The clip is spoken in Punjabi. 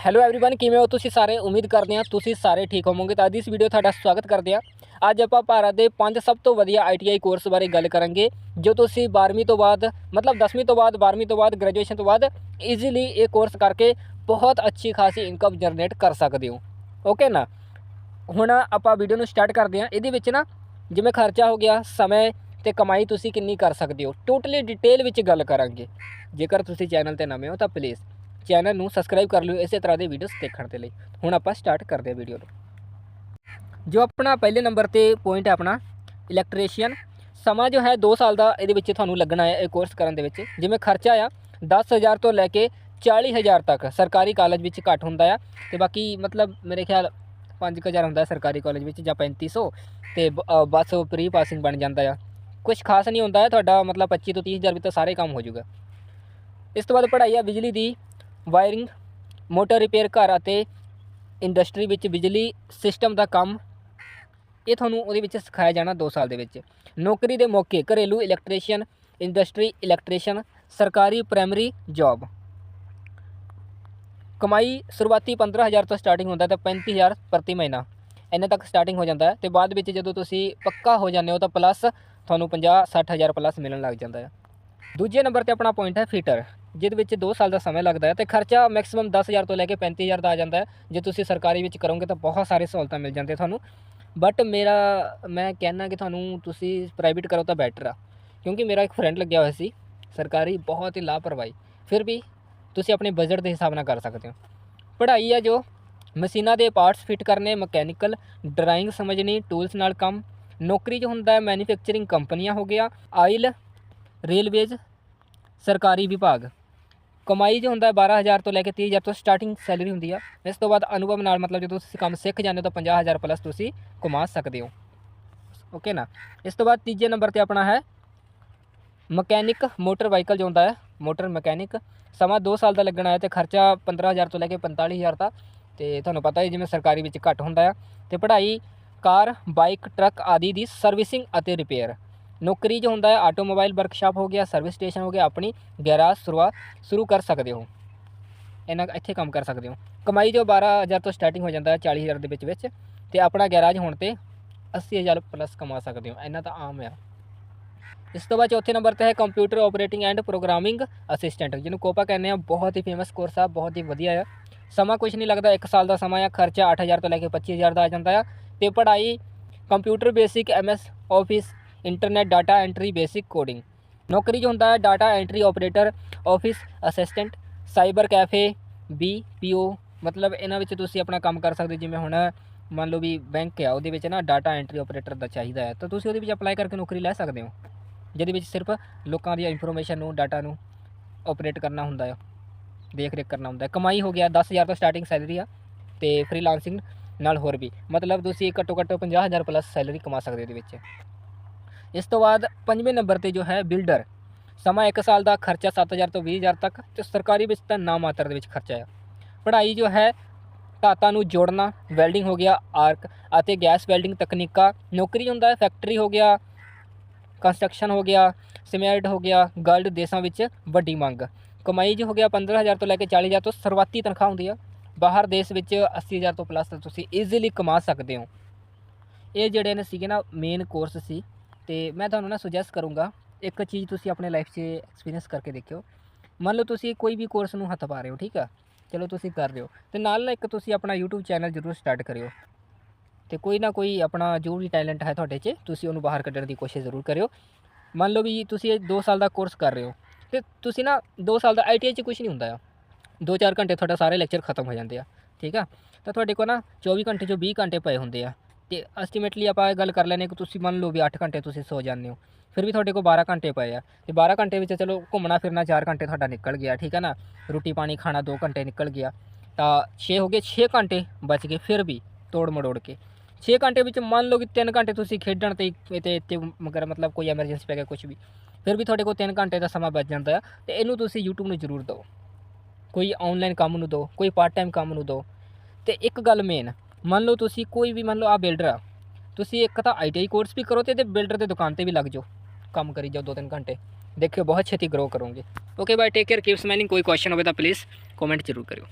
ਹੈਲੋ एवरीवन ਕਿਵੇਂ ਹੋ ਤੁਸੀਂ ਸਾਰੇ ਉਮੀਦ ਕਰਦੇ ਹਾਂ ਤੁਸੀਂ ਸਾਰੇ ਠੀਕ ਹੋਵੋਗੇ ਤਾਂ ਅੱਜ ਦੀ ਇਸ ਵੀਡੀਓ ਤੁਹਾਡਾ ਸਵਾਗਤ ਕਰਦੇ ਹਾਂ ਅੱਜ ਆਪਾਂ ਭਾਰਤ ਦੇ ਪੰਜ ਸਭ ਤੋਂ ਵਧੀਆ ITI ਕੋਰਸ ਬਾਰੇ ਗੱਲ ਕਰਾਂਗੇ ਜੋ ਤੁਸੀਂ 12ਵੀਂ ਤੋਂ ਬਾਅਦ ਮਤਲਬ 10ਵੀਂ ਤੋਂ ਬਾਅਦ 12ਵੀਂ ਤੋਂ ਬਾਅਦ ਗ੍ਰੈਜੂਏਸ਼ਨ ਤੋਂ ਬਾਅਦ ਈਜ਼ੀਲੀ ਇਹ ਕੋਰਸ ਕਰਕੇ ਬਹੁਤ ਅੱਛੀ ਖਾਸੀ ਇਨਕਮ ਜਨਰੇਟ ਕਰ ਸਕਦੇ ਹੋ ਓਕੇ ਨਾ ਹੁਣ ਆਪਾਂ ਵੀਡੀਓ ਨੂੰ ਸਟਾਰਟ ਕਰਦੇ ਹਾਂ ਇਹਦੇ ਵਿੱਚ ਨਾ ਜਿਵੇਂ ਖਰਚਾ ਹੋ ਗਿਆ ਸਮੇਂ ਤੇ ਕਮਾਈ ਤੁਸੀਂ ਕਿੰਨੀ ਕਰ ਸਕਦੇ ਹੋ ਟੋਟਲੀ ਡਿਟੇਲ ਵਿੱਚ ਗੱਲ ਕਰਾਂਗੇ ਜੇਕਰ ਤੁਸੀਂ ਚੈਨਲ ਤੇ ਨਵੇਂ ਹੋ ਤਾਂ ਪਲੀਜ਼ ਚੈਨਲ ਨੂੰ ਸਬਸਕ੍ਰਾਈਬ ਕਰ ਲਿਓ ਇਸੇ ਤਰ੍ਹਾਂ ਦੇ ਵੀਡੀਓਜ਼ ਦੇਖਣ ਦੇ ਲਈ। ਹੁਣ ਆਪਾਂ ਸਟਾਰਟ ਕਰਦੇ ਹਾਂ ਵੀਡੀਓ ਨੂੰ। ਜੋ ਆਪਣਾ ਪਹਿਲੇ ਨੰਬਰ ਤੇ ਪੁਆਇੰਟ ਹੈ ਆਪਣਾ ਇਲੈਕਟ੍ਰੀਸ਼ੀਅਨ ਸਮਾਂ ਜੋ ਹੈ 2 ਸਾਲ ਦਾ, ਇਹਦੇ ਵਿੱਚ ਤੁਹਾਨੂੰ ਲੱਗਣਾ ਹੈ ਇਹ ਕੋਰਸ ਕਰਨ ਦੇ ਵਿੱਚ। ਜਿਵੇਂ ਖਰਚਾ ਆ 10000 ਤੋਂ ਲੈ ਕੇ 40000 ਤੱਕ ਸਰਕਾਰੀ ਕਾਲਜ ਵਿੱਚ ਘੱਟ ਹੁੰਦਾ ਆ। ਤੇ ਬਾਕੀ ਮਤਲਬ ਮੇਰੇ ਖਿਆਲ 5000 ਹੁੰਦਾ ਹੈ ਸਰਕਾਰੀ ਕਾਲਜ ਵਿੱਚ ਜਾਂ 3500 ਤੇ ਬ- ਬਸ ਪ੍ਰੀ ਪਾਸਿੰਗ ਬਣ ਜਾਂਦਾ ਆ। ਕੁਝ ਖਾਸ ਨਹੀਂ ਹੁੰਦਾ ਹੈ ਤੁਹਾਡਾ ਮਤਲਬ 25 ਤੋਂ 30000 ਵਿੱਚ ਤਾਂ ਸਾਰੇ ਕੰਮ ਹੋ ਜਾਊਗਾ। ਇਸ ਤੋਂ ਬਾਅਦ ਪੜ੍ਹਾਈ ਆ ਬਿਜਲੀ ਦੀ। ਵਾਇਰਿੰਗ, ਮੋਟਰ ਰਿਪੇਅਰ ਘਰ ਅਤੇ ਇੰਡਸਟਰੀ ਵਿੱਚ ਬਿਜਲੀ ਸਿਸਟਮ ਦਾ ਕੰਮ, ਇਹ ਤੁਹਾਨੂੰ ਉਹਦੇ ਵਿੱਚ ਸਿਖਾਇਆ ਜਾਣਾ 2 ਸਾਲ ਦੇ ਵਿੱਚ। ਨੌਕਰੀ ਦੇ ਮੌਕੇ ਘਰੇਲੂ ਇਲੈਕਟ੍ਰੀਸ਼ੀਅਨ ਇੰਡਸਟਰੀ ਇਲੈਕਟ੍ਰੀਸ਼ੀਅਨ, ਸਰਕਾਰੀ ਪ੍ਰਾਇਮਰੀ ਜੌਬ। ਕਮਾਈ ਸ਼ੁਰੂਆਤੀ 15000 ਤੋਂ ਸਟਾਰਟਿੰਗ ਹੁੰਦਾ ਤਾਂ 35000 ਪ੍ਰਤੀ ਮਹੀਨਾ। ਇੰਨੇ ਤੱਕ ਸਟਾਰਟਿੰਗ ਹੋ ਜਾਂਦਾ ਹੈ ਤੇ ਬਾਅਦ ਵਿੱਚ ਜਦੋਂ ਤੁਸੀਂ ਪੱਕਾ ਹੋ ਜਾਂਦੇ ਹੋ ਤਾਂ ਪਲੱਸ ਤੁਹਾਨੂੰ 50 60000 ਪਲੱਸ ਮਿਲਣ ਲੱਗ ਜਾਂਦਾ ਹੈ। ਦੂਜੇ ਨੰਬਰ ਤੇ ਆਪਣਾ ਪੁਆਇੰਟ ਹੈ ਫੀਟਰ। ਜਿਹਦੇ ਵਿੱਚ 2 ਸਾਲ ਦਾ ਸਮਾਂ ਲੱਗਦਾ ਹੈ ਤੇ ਖਰਚਾ ਮੈਕਸਿਮਮ 10000 ਤੋਂ ਲੈ ਕੇ 35000 ਦਾ ਆ ਜਾਂਦਾ ਹੈ। ਜੇ ਤੁਸੀਂ ਸਰਕਾਰੀ ਵਿੱਚ ਕਰੋਗੇ ਤਾਂ ਬਹੁਤ ਸਾਰੇ ਸਹੂਲਤਾਂ ਮਿਲ ਜਾਂਦੀਆਂ ਤੁਹਾਨੂੰ। ਬਟ ਮੇਰਾ, ਮੈਂ ਕਹਿਣਾ ਕਿ ਤੁਹਾਨੂੰ ਤੁਸੀਂ ਪ੍ਰਾਈਵੇਟ ਕਰੋ ਤਾਂ ਬੈਟਰ ਆ। ਕਿਉਂਕਿ ਮੇਰਾ ਇੱਕ ਫਰੈਂਡ ਲੱਗਿਆ ਹੋਇਆ ਸੀ, ਸਰਕਾਰੀ ਬਹੁਤ ਹੀ ਲਾਪਰਵਾਹੀ। ਫਿਰ ਵੀ ਤੁਸੀਂ ਆਪਣੇ ਬਜਟ ਦੇ ਹਿਸਾਬ ਨਾਲ ਕਰ ਸਕਦੇ ਹੋ। ਪੜ੍ਹਾਈ ਆ ਜੋ, ਮਸ਼ੀਨਾਂ ਦੇ ਪਾਰਟਸ ਫਿੱਟ ਕਰਨੇ ਮਕੈਨੀਕਲ ਡਰਾਇੰਗ ਸਮਝਣੀ ਟੂਲਸ ਨਾਲ ਕੰਮ। ਨੌਕਰੀ 'ਚ ਹੁੰਦਾ ਹੈ ਮੈਨੂਫੈਕਚਰਿੰਗ ਕੰਪਨੀਆਂ ਹੋ ਗਿਆ ਆਇਲ ਰੇਲਵੇਜ਼ ਸਰਕਾਰੀ ਵਿਭਾਗ। ਕਮਾਈ ਜੋ ਹੁੰਦਾ ਹੈ 12000 ਤੋਂ ਲੈ ਕੇ 30000 ਤੋਂ ਸਟਾਰਟਿੰਗ ਸੈਲਰੀ ਹੁੰਦੀ ਆ। ਇਸ ਤੋਂ ਬਾਅਦ ਅਨੁਭਵ ਨਾਲ ਮਤਲਬ ਜਦੋਂ ਤੁਸੀਂ ਕੰਮ ਸਿੱਖ ਜਾਂਦੇ ਹੋ ਤਾਂ 50000 ਪਲੱਸ ਤੁਸੀਂ ਕਮਾ ਸਕਦੇ ਹੋ। ਓਕੇ ਨਾ? ਇਸ ਤੋਂ ਬਾਅਦ ਤੀਜੇ ਨੰਬਰ ਤੇ ਆਪਣਾ ਹੈ ਮਕੈਨਿਕ ਮੋਟਰ ਵਾਹੀਕਲ ਜੋ ਹੁੰਦਾ ਹੈ, ਮੋਟਰ ਮਕੈਨਿਕ। ਸਮਾਂ 2 ਸਾਲ ਦਾ ਲੱਗਣਾ ਹੈ ਤੇ ਖਰਚਾ 15000 ਤੋਂ ਲੈ ਕੇ 45000 ਦਾ। ਤੇ ਤੁਹਾਨੂੰ ਪਤਾ ਹੈ ਜਿਵੇਂ ਸਰਕਾਰੀ ਵਿੱਚ ਘੱਟ ਹੁੰਦਾ ਆ। ਤੇ ਪੜ੍ਹਾਈ, ਕਾਰ, ਬਾਈਕ, ਟਰੱਕ ਆਦਿ ਦੀ ਸਰਵਿਸਿੰਗ ਅਤੇ ਰਿਪੇਅਰ ਨੌਕਰੀ ਜੋ ਹੁੰਦਾ ਹੈ, ਆਟੋਮੋਬਾਈਲ ਵਰਕਸ਼ਾਪ ਹੋ ਗਿਆ, ਸਰਵਿਸ ਸਟੇਸ਼ਨ ਹੋ ਗਿਆ, ਆਪਣੀ ਗੈਰਾਜ ਸ਼ੁਰੂਆ ਸ਼ੁਰੂ ਕਰ ਸਕਦੇ ਹੋ। ਇਹਨਾਂ ਇੱਥੇ ਕੰਮ ਕਰ ਸਕਦੇ ਹੋ। ਕਮਾਈ ਜੋ 12000 ਤੋਂ ਸਟਾਰਟਿੰਗ ਹੋ ਜਾਂਦਾ ਹੈ 40000 ਦੇ ਵਿੱਚ ਵਿੱਚ ਤੇ ਆਪਣਾ ਗੈਰਾਜ ਹੋਣ ਤੇ 80000 ਪਲੱਸ ਕਮਾ ਸਕਦੇ ਹੋ। ਇਹਨਾਂ ਤਾਂ ਆਮ ਆ। ਇਸ ਤੋਂ ਬਾਅਦ ਚੌਥੇ ਨੰਬਰ ਤੇ ਹੈ computer operating and programming assistant, ਜਿਹਨੂੰ ਕੋਪਾ ਕਹਿੰਦੇ ਆ। ਬਹੁਤ ਹੀ ਫੇਮਸ ਕੋਰਸ ਆ, ਬਹੁਤ ਹੀ ਵਧੀਆ ਆ। ਸਮਾਂ ਕੁਝ ਨਹੀਂ ਲੱਗਦਾ 1 ਸਾਲ ਦਾ ਸਮਾਂ ਆ, ਖਰਚਾ 8000 ਤੋਂ ਲੈ ਕੇ 25000 ਦਾ ਆ ਜਾਂਦਾ ਆ। ਤੇ ਪੜ੍ਹਾਈ computer basic MS office internet data entry basic coding ਨੌਕਰੀ ਜੋ ਹੁੰਦਾ ਹੈ data entry operator office assistant cyber cafe B P O ਮਤਲਬ ਇਹਨਾਂ ਵਿੱਚ ਤੁਸੀਂ ਆਪਣਾ ਕੰਮ ਕਰ ਸਕਦੇ ਜਿਵੇਂ ਹੁਣ ਮੰਨ ਲਓ ਵੀ ਬੈਂਕ ਆ, ਉਹਦੇ ਵਿੱਚ ਨਾ ਡਾਟਾ ਐਂਟਰੀ ਆਪਰੇਟਰ ਦਾ ਚਾਹੀਦਾ ਹੈ। ਤਾਂ ਤੁਸੀਂ ਉਹਦੇ ਵਿੱਚ ਅਪਲਾਈ ਕਰਕੇ ਨੌਕਰੀ ਲੈ ਸਕਦੇ ਹੋ, ਜਿਹਦੇ ਵਿੱਚ ਸਿਰਫ ਲੋਕਾਂ ਦੀ ਇਨਫੋਰਮੇਸ਼ਨ ਨੂੰ ਡਾਟਾ ਨੂੰ ਆਪਰੇਟ ਕਰਨਾ ਹੁੰਦਾ ਹੈ ਦੇਖ ਰੇਖ ਕਰਨਾ ਹੁੰਦਾ ਹੈ। ਕਮਾਈ ਹੋ ਗਿਆ 10000 ਤੋਂ ਸਟਾਰਟਿੰਗ ਸੈਲਰੀ ਆ ਤੇ ਫ੍ਰੀਲਾਂਸਿੰਗ ਨਾਲ ਹੋਰ ਵੀ। ਮਤਲਬ ਤੁਸੀਂ ਘੱਟੋ ਘੱਟ 50000 ਪਲੱਸ ਸੈਲਰੀ ਕਮਾ ਸਕਦੇ ਹੋ ਇਹਦੇ ਵਿੱਚ। ਇਸ ਤੋਂ ਬਾਅਦ ਪੰਜਵੇਂ ਨੰਬਰ ਤੇ ਜੋ ਹੈ ਬਿਲਡਰ। ਸਮਾਂ 1 ਸਾਲ ਦਾ, ਖਰਚਾ 7000 ਤੋਂ 20000 ਤੱਕ ਤੇ ਸਰਕਾਰੀ ਵਿੱਚ ਤਾਂ ਨਾ ਮਾਤਰ ਦੇ ਵਿੱਚ ਖਰਚਾ ਹੈ ਪੜ੍ਹਾਈ ਜੋ ਹੈ, ਧਾਤਾਂ ਨੂੰ ਜੋੜਨਾ ਵੈਲਡਿੰਗ ਹੋ ਗਿਆ ਆਰਕ ਅਤੇ ਗੈਸ ਵੈਲਡਿੰਗ ਤਕਨੀਕਾਂ, ਨੌਕਰੀ ਹੁੰਦਾ ਹੈ ਫੈਕਟਰੀ ਹੋ ਗਿਆ ਕੰਸਟਰਕਸ਼ਨ ਹੋ ਗਿਆ ਸੀਮੈਂਟ ਹੋ ਗਿਆ ਗਲਡ ਦੇਸ਼ਾਂ ਵਿੱਚ ਵੱਡੀ ਮੰਗ। ਕਮਾਈ ਜੋ ਹੋ ਗਿਆ 15000 ਤੋਂ ਲੈ ਕੇ 40000 ਤੋਂ ਸ਼ੁਰੂਆਤੀ ਤਨਖਾਹ ਹੁੰਦੀ ਆ। ਬਾਹਰ ਦੇਸ਼ ਵਿੱਚ 80000 ਤੋਂ ਪਲੱਸ ਤੁਸੀਂ ਈਜ਼ੀਲੀ ਕਮਾ ਸਕਦੇ ਹੋ। ਇਹ ਜਿਹੜੇ ਨੇ ਸੀਗੇ ਨਾ ਮੇਨ ਕੋਰਸ ਸੀ। ਤੇ ਮੈਂ ਤੁਹਾਨੂੰ ਨਾ ਸੁਜੈਸਟ ਕਰੂੰਗਾ, ਇੱਕ ਚੀਜ਼ ਤੁਸੀਂ ਆਪਣੇ ਲਾਈਫ 'ਚ ਐਕਸਪੀਰੀਅੰਸ ਕਰਕੇ ਦੇਖਿਓ। ਮੰਨ ਲਓ ਤੁਸੀਂ ਕੋਈ ਵੀ ਕੋਰਸ ਨੂੰ ਹੱਥ ਪਾ ਰਹੇ ਹੋ, ਠੀਕ ਆ? ਚਲੋ ਤੁਸੀਂ ਕਰ ਰਹੇ ਹੋ ਤੇ ਨਾਲ ਨਾ ਇੱਕ ਤੁਸੀਂ ਆਪਣਾ YouTube ਚੈਨਲ ਜ਼ਰੂਰ ਸਟਾਰਟ ਕਰਿਓ। ਤੇ ਕੋਈ ਨਾ ਕੋਈ ਆਪਣਾ ਜੋ ਵੀ ਟੈਲੈਂਟ ਹੈ ਤੁਹਾਡੇ 'ਚ, ਤੁਸੀਂ ਉਹਨੂੰ ਬਾਹਰ ਕੱਢਣ ਦੀ ਕੋਸ਼ਿਸ਼ ਜ਼ਰੂਰ ਕਰਿਓ। ਮੰਨ ਲਓ ਵੀ ਤੁਸੀਂ ਇਹ 2 ਸਾਲ ਦਾ ਕੋਰਸ ਕਰ ਰਹੇ ਹੋ, ਤੇ ਤੁਸੀਂ ਨਾ 2 ਸਾਲ ਦਾ ITI 'ਚ ਕੁਝ ਨਹੀਂ ਹੁੰਦਾ ਆ। 2-4 ਘੰਟੇ ਤੁਹਾਡਾ ਸਾਰੇ ਲੈਕਚਰ ਖਤਮ ਹੋ ਜਾਂਦੇ ਆ, ਠੀਕ ਆ? ਤਾਂ ਤੁਹਾਡੇ ਕੋਲ ਨਾ 24 ਘੰਟੇ ਚੋਂ 20 ਘੰਟੇ ਪਏ ਹੁੰਦੇ ਆ। ਤੇ ਅਸਟੀਮੇਟਲੀ ਆਪਾਂ ਇਹ ਗੱਲ ਕਰ ਲੈਨੇ ਕਿ ਤੁਸੀਂ ਮੰਨ ਲਓ ਵੀ 8 ਘੰਟੇ ਤੁਸੀਂ ਸੋ ਜਾਂਦੇ ਹੋ, ਫਿਰ ਵੀ ਤੁਹਾਡੇ ਕੋਲ 12 ਘੰਟੇ ਪਏ ਆ। ਤੇ 12 ਘੰਟੇ ਵਿੱਚ ਚਲੋ ਘੁੰਮਣਾ ਫਿਰਨਾ 4 ਘੰਟੇ ਤੁਹਾਡਾ ਨਿਕਲ ਗਿਆ, ਠੀਕ ਹੈ ਨਾ? ਰੋਟੀ ਪਾਣੀ ਖਾਣਾ 2 ਘੰਟੇ ਨਿਕਲ ਗਿਆ। ਤਾਂ 6 ਹੋ ਗਏ 6 ਘੰਟੇ ਬਚ ਗਏ ਫਿਰ ਵੀ ਤੋੜ ਮੜੋੜ ਕੇ। 6 ਘੰਟੇ ਵਿੱਚ ਮੰਨ ਲਓ ਕਿ 3 ਘੰਟੇ ਤੁਸੀਂ ਖੇਡਣ ਤੇ ਤੇ ਤੇ ਮਗਰ ਮਤਲਬ ਕੋਈ ਐਮਰਜੈਂਸੀ ਪੈ ਗਿਆ ਕੁਝ ਵੀ, ਫਿਰ ਵੀ ਤੁਹਾਡੇ ਕੋਲ 3 ਘੰਟੇ ਦਾ ਸਮਾਂ ਬਚ ਜਾਂਦਾ ਆ। ਤੇ ਇਹਨੂੰ ਤੁਸੀਂ YouTube ਨੂੰ ਜ਼ਰੂਰ ਦਿਓ। ਕੋਈ ਆਨਲਾਈਨ ਕੰਮ ਨੂੰ ਦਿਓ, ਕੋਈ ਪਾਰਟ ਟਾਈਮ ਕੰਮ ਨੂੰ ਦਿਓ। ਤੇ ਇੱਕ ਗੱਲ ਮੇਨ ਮੰਨ ਲਓ ਤੁਸੀਂ ਕੋਈ ਵੀ ਮੰਨ ਲਓ ਆ ਬਿਲਡਰ ਆ, ਤੁਸੀਂ ਇੱਕ ਤਾਂ ਆਈਟੀਆਈ ਕੋਰਸ ਵੀ ਕਰੋ ਤੇ ਇਹਦੇ ਬਿਲਡਰ ਦੇ ਦੁਕਾਨ ਤੇ ਵੀ ਲੱਗ ਜਾਓ, ਕੰਮ ਕਰੀ ਜਾਓ 2-3 ਘੰਟੇ, ਦੇਖਿਓ ਬਹੁਤ ਛੇਤੀ ਗਰੋ ਕਰੋਗੇ। Okay bye take care keep smiling ਕੋਈ ਕੁਐਸਚਨ ਹੋਵੇ ਤਾਂ ਪਲੀਜ਼ ਕਮੈਂਟ ਜ਼ਰੂਰ ਕਰਿਓ।